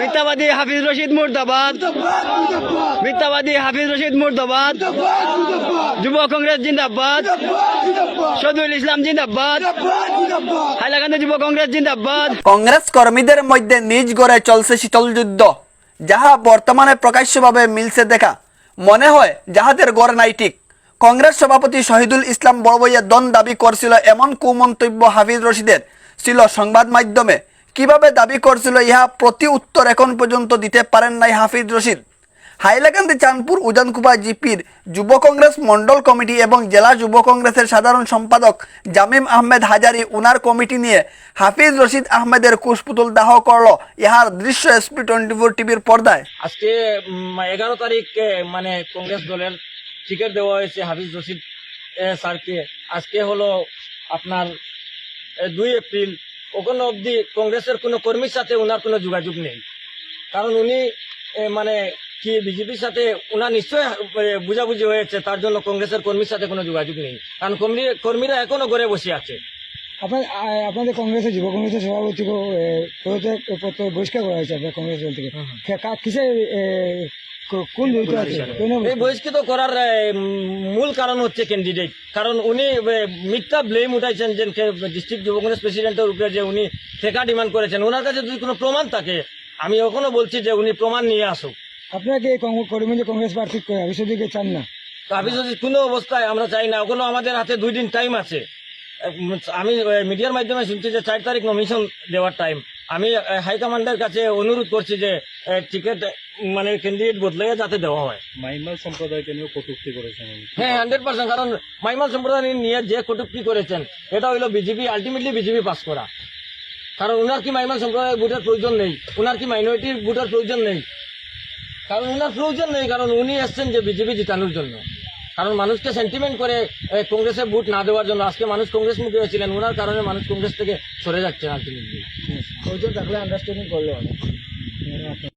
মিথ্যাবাদী হাফিজ রশিদ মুর্দাবাদ মিথ্যাবাদী হাফিজ রশিদ মুর্দাবাদ যুব কংগ্রেস জিন্দাবাদ। শহীদুল ইসলাম জিন্দাবাদ। হাইলাকান্দি যুব কংগ্রেস জিন্দাবাদ। কংগ্রেস কর্মীদের মধ্যে নিজ গড়ে চলছে শীতল যুদ্ধ। যাহা বর্তমানে প্রকাশ্যভাবে মিলছে দেখা। মনে হয় যাহাদের গড় নাই ঠিক। কংগ্রেস সভাপতি শহীদুল ইসলাম বড়বইয়া দন দাবি করছিল এমন কুমন্তব্য হাফিজ রশিদের। ছিল সংবাদ মাধ্যমে। কীভাবে দাবি করছিল ইহা প্রতি উত্তর এখন পর্যন্ত দিতে পারেন নাই হাফিজ রশিদ। হাইলাকান্দি, চাঁদপুর উজানকুপা জিপির যুব কংগ্রেস মন্ডল কমিটি এবং জেলা যুব কংগ্রেসের সাধারণ সম্পাদক জামিম আহমেদ হাজারি উনার কমিটি নিয়ে হাফিজ রশিদ আহমেদের কুশপুতুল দাহ করল ইহার দৃশ্য এসপি টোয়েন্টি ফোর টিভির পর্দায়। আজকে এগারো তারিখ মানে কংগ্রেস দলের টিকিট দেওয়া হয়েছে হাফিজ রশিদ স্যারকে। আজকে হলো আপনার দুই এপ্রিল ওখানে অবধি কংগ্রেসের কোনো কর্মীর সাথে ওনার কোনো যোগাযোগ নেই। কারণ উনি মানে কি বিজেপির সাথে ওনার নিশ্চয় বুঝাবুঝি হয়েছে তার জন্য কংগ্রেসের কর্মীর সাথে কোনো যোগাযোগ নেই। কারণ কর্মী কর্মীরা এখনও ঘরে বসে আছে। আপনার আপনাদের কংগ্রেসের যুব কংগ্রেসের সভাপতি পদত্যাগ পত্র বহিষ্কার করা হয়েছে আপনার কংগ্রেস দল থেকে। কে- কা- কিসের কোন এই বহিষ্কৃত করার মূল কারণ হচ্ছে ক্যান্ডিডেট কারণ উনি মিথ্যা ব্লেম উঠাইছেন যে ডিস্ট্রিক্ট যুব কংগ্রেস প্রেসিডেন্টের উপরে যে উনি ঠেকা ডিমান্ড করেছেন। ওনার কাছে যদি কোনো প্রমাণ থাকে আমি এখনও বলছি যে উনি প্রমাণ নিয়ে আসুক। আপনাকে করিমগঞ্জ কংগ্রেস প্রার্থী চান না? তো আমি যদি কোনো অবস্থায় আমরা চাই না। ওখানে আমাদের হাতে দুই দিন টাইম আছে। আমি মিডিয়ার মাধ্যমে শুনছি যে চার তারিখ নমিশন দেওয়ার টাইম আমি হাইকমান্ডের কাছে অনুরোধ করছি যে টিকিট মানে ক্যান্ডিডেট বদলে যাতে দেওয়া হয়। মাইমাল সম্প্রদায়কে নিয়েও কটুক্তি করেছেন হ্যাঁ হান্ড্রেড পার্সেন্ট কারণ মাইমাল সম্প্রদায় নিয়ে যে কটুক্তি করেছেন এটা হইল বিজেপি আলটিমেটলি বিজেপি পাস করা। কারণ ওনার কি মাইমাল সম্প্রদায়ের ভোটের প্রয়োজন নেই ওনার কি মাইনরিটির ভোটের প্রয়োজন নেই? কারণ ওনার প্রয়োজন নেই কারণ উনি এসছেন যে বিজেপি জিতানোর জন্য। কারণ মানুষকে সেন্টিমেন্ট করে কংগ্রেসে ভোট না দেওয়ার জন্য। আজকে মানুষ কংগ্রেস মুখে হয়েছিলেন ওনার কারণে মানুষ কংগ্রেস থেকে সরে যাচ্ছে আলটিমেটলি ওইটা থাকলে আন্ডারস্ট্যান্ডিং করলে